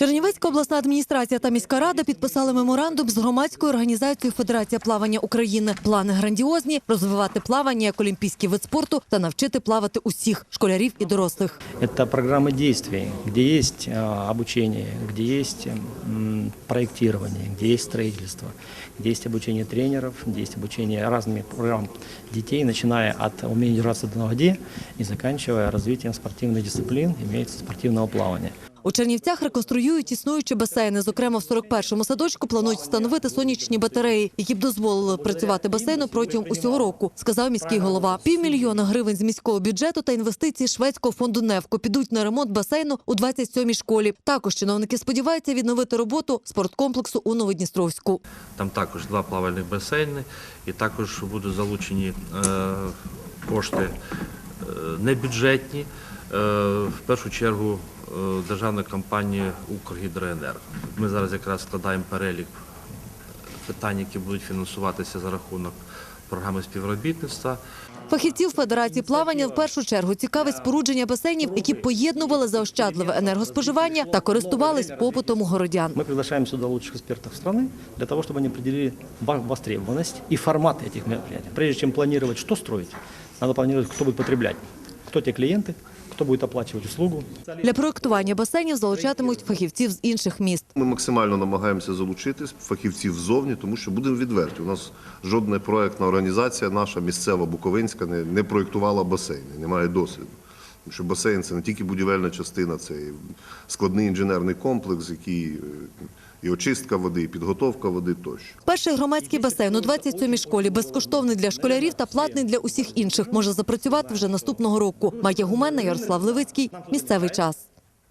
Чернівецька обласна адміністрація та міська рада підписали меморандум з громадською організацією Федерація плавання України. Плани грандіозні розвивати плавання як олімпійський вид спорту та навчити плавати усіх школярів і дорослих. Это программы действий, где есть а, обучение, где есть м, проектирование, где есть строительство, где есть обучение тренеров, где есть обучение разными программ детей, начиная от умения держаться на воде и заканчивая развитием спортивных дисциплин, имеется спортивного плавания. У Чернівцях реконструюють існуючі басейни. Зокрема, в 41-му садочку планують встановити сонячні батареї, які б дозволили працювати басейну протягом усього року, сказав міський голова. Півмільйона гривень з міського бюджету та інвестиції шведського фонду «Невко» підуть на ремонт басейну у 27-й школі. Також чиновники сподіваються відновити роботу спорткомплексу у Новодністровську. Там також два плавальних басейни, і також будуть залучені е, кошти е, небюджетні, в першу чергу е, державної компанії «Укргідроенерго». Ми зараз якраз складаємо перелік питань, які будуть фінансуватися за рахунок програми співробітництва. Фахівців Федерації плавання в першу чергу цікавить спорудження басейнів, які б поєднували заощадливе енергоспоживання та користувались попитом у городян. Мы приглашаем сюда лучших экспертов страны для того, чтобы они определили ва- востребованность и формат этих мероприятий. Прежде чем планировать, что строить, надо планировать, кто будет потреблять, кто ті клієнти, хто буде оплачувати услугу. Для проектування басейнів залучатимуть фахівців з інших міст. Ми максимально намагаємося залучити фахівців ззовні, тому що будемо відверті. У нас жодна проектна організація, наша місцева Буковинська, не, не проєктувала басейни, немає досвіду. Що басейн це не тільки будівельна частина, це і складний інженерний комплекс, який е, і очистка води, і підготовка води тощо. Перший громадський басейн у 27-й школі безкоштовний для школярів та платний для усіх інших. Може запрацювати вже наступного року. Майя Гуменна, Ярослав Левицький. Місцевий час.